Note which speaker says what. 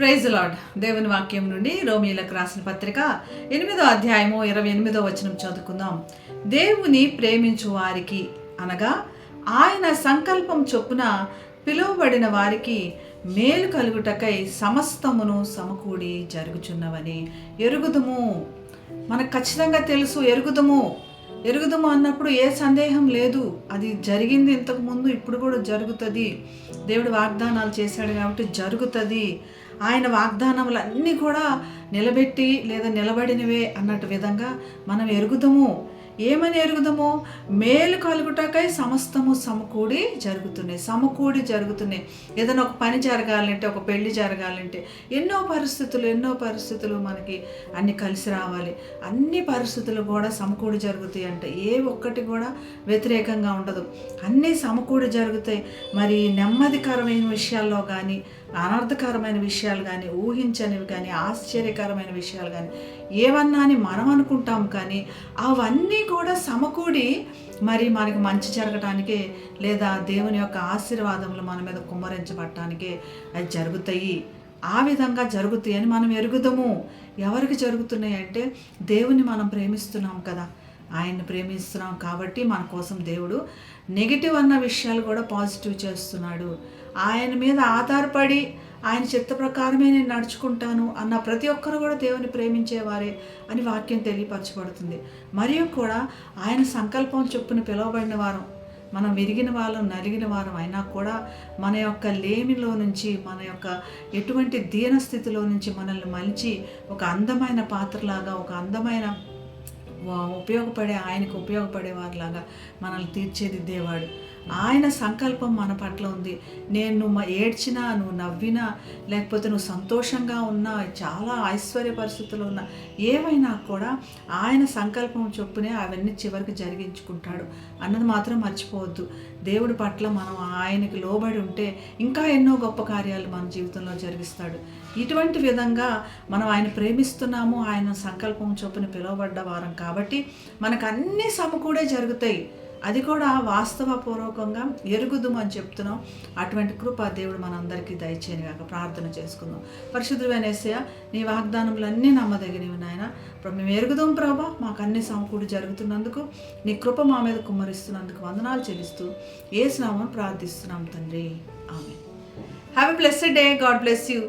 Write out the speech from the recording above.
Speaker 1: Praise lord. దేవుని వాక్యం నుండి రోమిలకు రాసిన పత్రిక ఎనిమిదో అధ్యాయము ఇరవై ఎనిమిదో వచనం చదువుకుందాం. దేవుని ప్రేమించు వారికి అనగా ఆయన సంకల్పం చొప్పున పిలువబడిన వారికి మేలు కలుగుటకై సమస్తమును సమకూడి జరుగుచున్నవని. ఎరుగుదుము. మనకు ఖచ్చితంగా తెలుసు ఎరుగుదము. ఎరుగుదము అన్నప్పుడు ఏ సందేహం లేదు. అది జరిగింది ఇంతకుముందు ఇప్పుడు కూడా జరుగుతుంది. దేవుడు వాగ్దానాలు చేశాడు కాబట్టి జరుగుతుంది. ఆయన వాగ్దానములన్నీ కూడా నిలబెట్టి లేదా నిలబడినవే అన్నట్టు విధంగా మనం ఎరుగుదము. ఏమని ఎరుగుదము? మేలు కలుగుటకై సమస్తము సమకూడి జరుగుతున్నాయి సమకూడి జరుగుతున్నాయి ఏదైనా ఒక పని జరగాలంటే ఒక పెళ్ళి జరగాలంటే ఎన్నో పరిస్థితులు ఎన్నో పరిస్థితులు మనకి అన్ని కలిసి రావాలి. అన్ని పరిస్థితులు కూడా సమకూడి జరుగుతాయి అంటే ఏ ఒక్కటి కూడా వ్యతిరేకంగా ఉండదు. అన్నీ సమకూడి జరుగుతాయి. మరి నెమ్మదికరమైన విషయాల్లో కానీ అనర్థకరమైన విషయాలు కానీ ఊహించనివి కానీ ఆశ్చర్యకరమైన విషయాలు కానీ ఏమన్నా అని మనం అనుకుంటాం కానీ అవన్నీ కూడా సమకూడి మరి మనకి మంచి జరగటానికి లేదా దేవుని యొక్క ఆశీర్వాదములు మన మీద కుమ్మరించబడటానికి అది జరుగుతాయి. ఆ విధంగా జరుగుతాయి అని మనం ఎరుగుదాము. ఎవరికి జరుగుతున్నాయి అంటే దేవుని మనం ప్రేమిస్తున్నాం కదా. ఆయన్ని ప్రేమిస్తున్నాం కాబట్టి మన కోసం దేవుడు నెగిటివ్ అన్న విషయాలు కూడా పాజిటివ్ చేస్తున్నాడు. ఆయన మీద ఆధారపడి ఆయన చిత్త ప్రకారమే నేను నడుచుకుంటాను అన్న ప్రతి ఒక్కరు కూడా దేవుని ప్రేమించేవారే అని వాక్యం తెలియపరచబడుతుంది. మరియు కూడా ఆయన సంకల్పం చొప్పున పిలువబడిన వారం మనం విరిగిన వాళ్ళం నలిగిన వారం అయినా కూడా మన యొక్క లేమిలో నుంచి మన యొక్క ఎటువంటి దీన స్థితిలో నుంచి మనల్ని మలిచి ఒక అందమైన పాత్రలాగా ఒక అందమైన ఉపయోగపడే ఆయనకు ఉపయోగపడే వారిలాగా మనల్ని తీర్చేదిద్దేవాడు ఆయన సంకల్పం మన పట్ల ఉంది. నేను నువ్వు ఏడ్చినా నువ్వు నవ్వినా లేకపోతే నువ్వు సంతోషంగా ఉన్నా చాలా ఐశ్వర్య పరిస్థితులు ఉన్నా ఏవైనా కూడా ఆయన సంకల్పం చొప్పునే అవన్నీ చివరికి జరిగించుకుంటాడు. అన్నది మాత్రం మర్చిపోవద్దు. దేవుడి పట్ల మనం ఆయనకి లోబడి ఉంటే ఇంకా ఎన్నో గొప్ప కార్యాలు మన జీవితంలో జరిగిస్తాడు. ఇటువంటి విధంగా మనం ఆయన ప్రేమిస్తున్నాము ఆయన సంకల్పం చొప్పున పిలువబడ్డ వారం కాబట్టి మనకు అన్ని సమకూడే జరుగుతాయి. అది కూడా వాస్తవపూర్వకంగా ఎరుగుదు అని చెప్తున్నాం. అటువంటి కృప దేవుడు మనందరికీ దయచేయని కాక ప్రార్థన చేసుకుందాం. పరిశుద్ధమైన నీ వాగ్దానములన్నీ నమ్మదగినవి నాయన. మేము ఎరుగుదాం ప్రభా. మాకు అన్ని సమకూడి జరుగుతున్నందుకు నీ కృప మా మీద కుమ్మరిస్తున్నందుకు వందనాలు చెల్లిస్తూ ఏ స్నామని ప్రార్థిస్తున్నాం తండ్రి. ఆమె have a blessed day God bless you